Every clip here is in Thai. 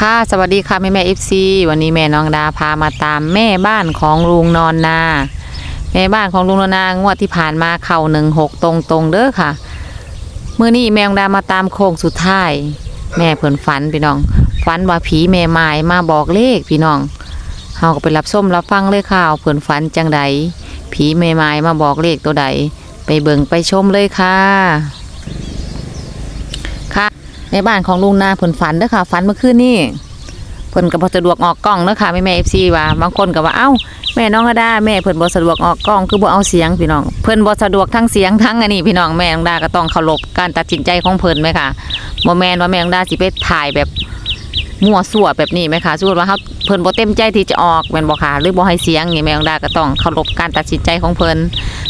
ค่ะ สวัสดีค่ะแม่แม่เอฟซีวันนี้แม่น้องดาพามาตามแม่บ้านของลุงนอนนา แม่บ้านของลุงนอนนางวดที่ผ่านมาเข่าหนึ่งหกตรงตรงเด้อค่ะเมื่อนี้แม่น้องดามาตามโค้งสุดท้าย แม่เพิ่นฝันพี่น้องฝันว่าผีแม่ไม้มาบอกเลขพี่น้องเฮาก็ไปรับส้มรับฟังเลยค่ะว่าเพิ่นฝันจังใดผีแม่ไม้มาบอกเลขตัวใดไปเบิ่งไปชมเลยค่ะค่ะ ในบ้านของลุงนาเพิ่นฝันเด้อค่ะฝันเมื่อคืนนี้เพิ่นก็บ่สะดวกออกกล้องเด้อค่ะแม่แม่ FC ว่าบางคนก็ว่าเอ้าแม่น้องอดาแม่เพิ่นบ่สะดวกออกกล้องคือบ่เอาเสียงพี่น้องเพิ่นบ่สะดวกทั้งเสียงทั้งอันนี้พี่น้องแม่น้องดาก็ต้องเคารพการตัดสินใจของเพิ่นไหมค่ะบ่แม่นว่าแม่น้องดาสิไปถ่ายแบบมั่วซั่วแบบนี้ไหมคะสมมติว่าเฮาเพิ่นบ่เต็มใจที่จะออกแม่นบ่ค่ะหรือบ่ให้เสียงนี่แม่น้องดาก็ต้องเคารพการตัดสินใจของเพิ่น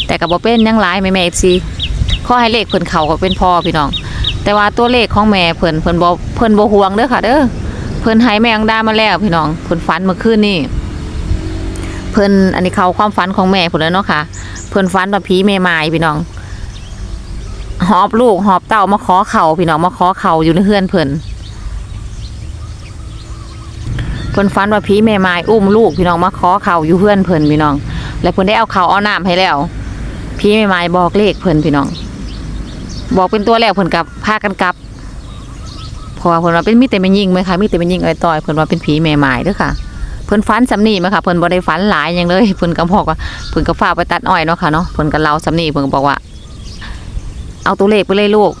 แต่ก็บ่เป็นยังหลายแม่แม่ FC ขอให้เลขเพิ่นเข้าก็เป็นพ่อพี่น้อง แต่ว่าตัวเลขของแม่เพิ่นเพิ่นบ่เพิ่นบ่ห่วงเด้อค่ะ เด้อเพิ่นให้แม่งดามาแล้วพี่น้องเพิ่นฝันเมื่อคืนนี้เพิ่นอันนี้เขาความฝันของแม่เพิ่นแล้วเนาะค่ะ เพิ่นฝันว่าผีแม่ไม้พี่น้อง หอบลูกหอบเต้ามาขอเข่าพี่น้องมาขอเข่าอยู่ในเฮือนเพิ่นเพิ่นฝันว่าผีแม่ไม้อุ้มลูกพี่น้องมาขอเข่าอยู่เฮือนเพิ่นพี่น้อง แล้วเพิ่นได้เอาเข่าเอาน้ำให้แล้วผีแม่ไม้บอกเลขเพิ่นพี่น้อง บอกเป็นตัวแล้วเพิ่นกับพากันกลับเพราะว่าเพิ่นว่าเป็นมีแต่แม่ยิงไหมคะมีแต่แม่ยิงเอ้ยต่อยเพิ่นว่าเป็นผีแม่หมายเด้อค่ะ เพิ่นฝันสำนีไหมคะเพิ่นบ่ได้ฝันหลายหยังเลยเพิ่นก็บอกว่าเพิ่นก็ฝาไปตัดอ้อยเนาะค่ะเนาะเพิ่นก็เล่าสำนีเพิ่นก็บอกว่า เอาตัวเลขไปเลยลูก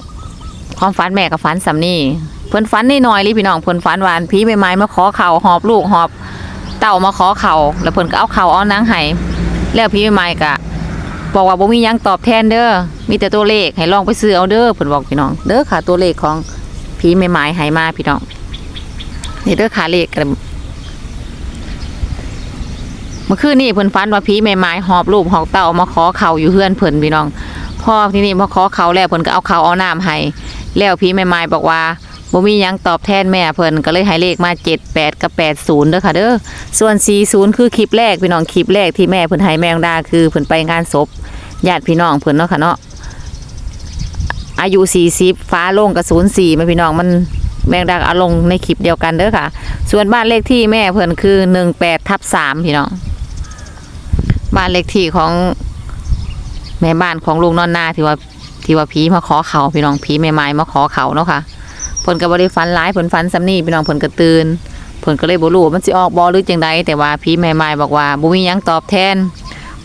ความฝันแม่ก็ฝันสำนีเพิ่นฝันนิดหน่อยๆลยพี่น้องเพิ่นฝันว่าผีแม่ไม้มาขอเข่าหอบลูกหอบ เต่ามาขอเข่าแล้วเพิ่นก็เอาเข่าเอานางให้แล้วผีแม่ไม้ก็ บอกว่าบ่มียังตอบแทนเด้อมีแต่ตัวเลขให้ลองไปซื้อเอาเด้อเพิ่นบอกพี่น้อง เด้อค่ะตัวเลขของผีแม่ไม้ให้มาพี่น้องนี่เด้อค่ะเลขกันเมื่อคืนนี้เพิ่นฝันว่าผีแม่ไม้หอบลูกหอบเต่ามาขอเข่าอยู่เฮือนเพิ่นพี่น้องพ่อที่นี้มาขอเขาแล้วเพิ่นก็เอาเขาเอาน้ำให้แล้วผีแม่ไม้บอกว่า บ่มียังตอบแทนแม่เพิ่นก็เลยให้เลขมา 78 กับ 80เด้อค่ะเด้อส่วน 40 คือคลิปแรกพี่น้องคลิปแรกที่แม่เพิ่นให้แมงดาคือเพิ่นไปงานศพญาติพี่น้องเพิ่นเนาะค่ะเนาะอายุ 40 ฟ้าโล่งกับ04มาพี่น้องมันแมงดาเอาลงในคลิปเดียวกันเด้อค่ะ ส่วนบ้านเลขที่แม่เพิ่นคือ18ทับ3พี่น้องบ้านเลขที่ของแม่บ้านของลุงนอนนาที่ว่าที่ว่าผีมาขอเขาพี่น้องผีแม่ไม้มาขอเขาเนาะค่ะ เพิ่นก็บ่ได้ฝันร้ายเพิ่นฝันซ้ำนี่พี่น้องเพิ่นก็ตื่นเพิ่นก็เลยบ่รู้ว่ามันสิออกบ่หรือจังใดแต่ว่าพี่แม่ไม้บอกว่าบ่มีหยังตอบแทน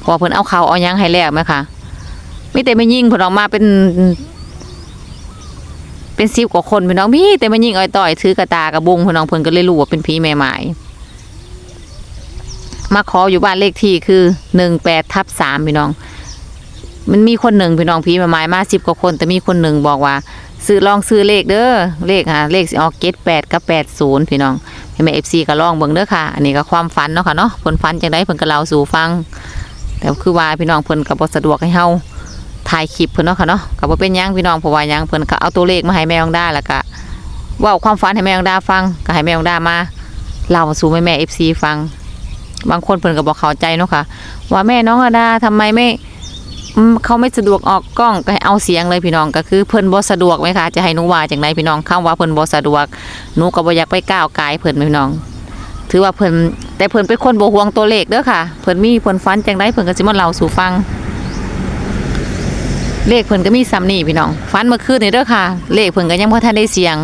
เพราะว่าเพิ่นเอาข้าวเอาหยังให้แล้วแม่ค่ะมีแต่แม่ยิ่งเพิ่นออกมาเป็น เป็น10กว่าคนพี่น้องมีแต่แม่ยิ่งอ้อยต่อยถือกระตากระบุงพี่น้องเพิ่นก็เลยรู้ว่าเป็นพี่แม่ไม้มาขออยู่บ้านเลขที่คือ18ทับ3พี่น้อง มันมีคนหนึ่งพี่น้องพี่แม่ไม้มา10กว่าคน แต่มีคนหนึ่งบอกว่า ซื้อลองซื้อเลขเด้อเลขฮะเลขออกเกตแปดกับแปดศูนย์พี่น้องให้แม่เอฟซีก็ลองเบิ่งเด้อค่ะ อันนี้ก็ความฝันเนาะค่ะเนาะเพิ่นฝันจังไดเพิ่นก็เล่าสู่ฟัง แต่คือว่าพี่น้องเพิ่นก็บ่สะดวกให้เฮาถ่ายคลิปเพิ่นเนาะค่ะเนาะก็บ่เป็นหยังพี่น้องเพราะว่าหยังเพิ่นก็เอาตัวเลขมาให้แม่องดาแล้วก็เว้าความฝันให้แม่องดาฟังก็ให้แม่องดามาเล่าสู่แม่แม่ FC ฟัง บางคนเพิ่นก็บ่เข้าใจเนาะค่ะ ว่าแม่น้องอดาทำไมไม่ เขาไม่สะดวกออกกล้องก็ให้เอาเสียงเลยพี่น้องก็คือเพิ่นบ่สะดวกไหมคะจะให้หนูว่าจังไดพี่น้องคำว่าเพิ่นบ่สะดวกหนูก็บ่อยากไปก้าวกายเพิ่นพี่น้อง ถือว่าเพิ่นแต่เพิ่นเป็นคนบ่ห่วงตัวเลขเด้อค่ะเพิ่นมีเพิ่นฝันจังไดเพิ่นก็สิมาเล่าสู่ฟัง เลขเพิ่นก็มีซ้ำนี่พี่น้องฝันเมื่อคืนนี่เด้อค่ะ เลขเพิ่นก็ยังบ่ทันได้เสียง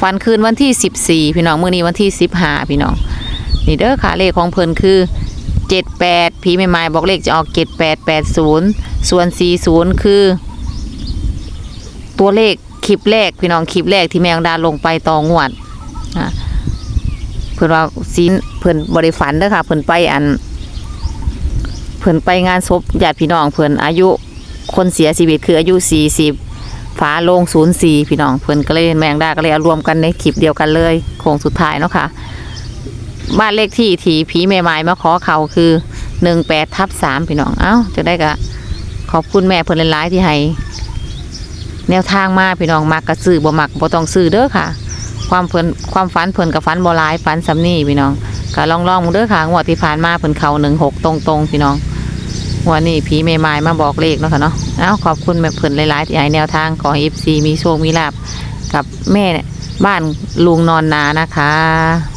ฝันคืนวันที่ 14 พี่น้องมื้อนี้วันที่15พี่น้องนี่เด้อค่ะเลขของเพิ่นคือ 78ผีใหม่ๆบอกเลขจะออก7880ส่วน40คือ ตัวเลขคลิปแรกพี่น้องคลิปแรกที่แมงดาลงไปต่องวดเพิ่อนว่าซีนเพิ่อนบริฝันเด้อค่ะ เพิ่อนไปอัน เพิ่อนไปงานศพญาติพี่น้องเพิ่อนอายุคนเสียชีวิตคืออายุ40ฝาโลง04พี่น้องเพิ่อนก็เลยแมงดาก็เลยเอารวมกันในคลิปเดียวกันเลยโค้งสุดท้ายเนาะค่ะบ้านเลขที่ทีผีแม่ไม้มาขอเขาคือ หนึ่งแปดทับสามพี่น้องเอ้าจะได้กะขอบคุณแม่เพิ่นหลายที่ให้แนวทางมาพี่น้องมักกระสือบ่มักบ่ต้องซื้อเด้อค่ะ ความเพลินความฝันเพลินกับฟันบ่ร้ายฝันสำนี่พี่น้องก็ลองลองเด้อค่ะงวดที่ผ่านมาเพิ่นเขาหนึ่งหกตรงตรงพี่น้องวันนี้ผีเมย์มายมาบอกเลขเนาะค่ะเนาะเอ้าขอบคุณแม่เพิ่นหลายที่ให้แนวทางของเอฟซีมีโชคมีลาบกับแม่บ้านลุงนอนนานะคะ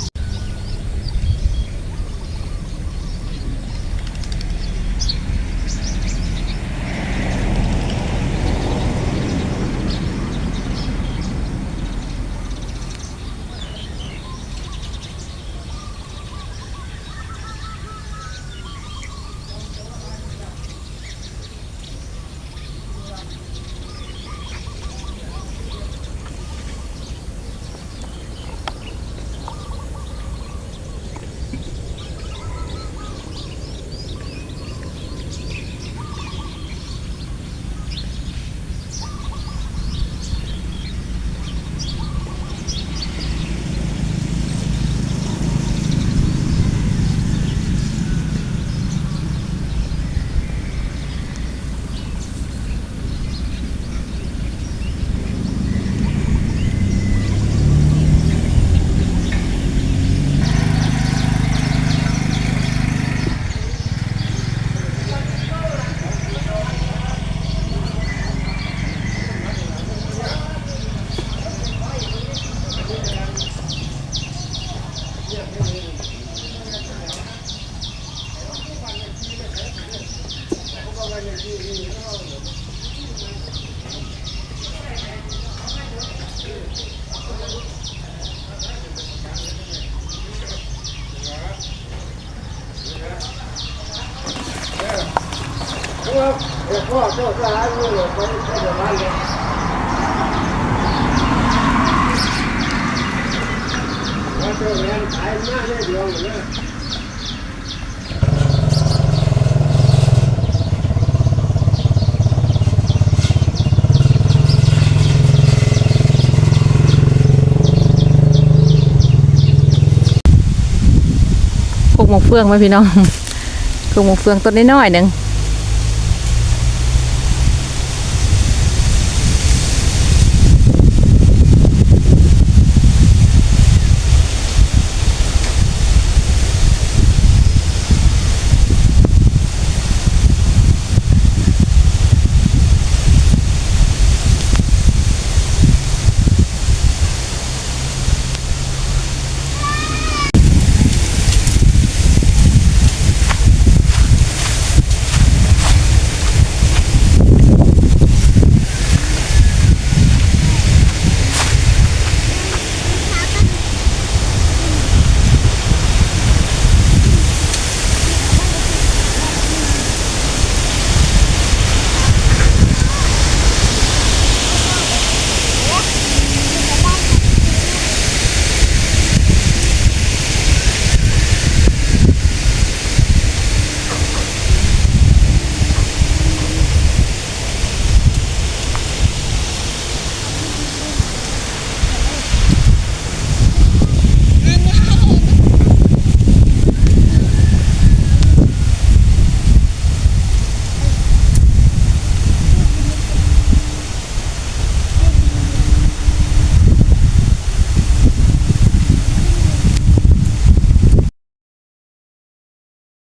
กหมกเฟืองไหมพี่น้องกหมกเฟืองต้นน้อยๆหนึ่ง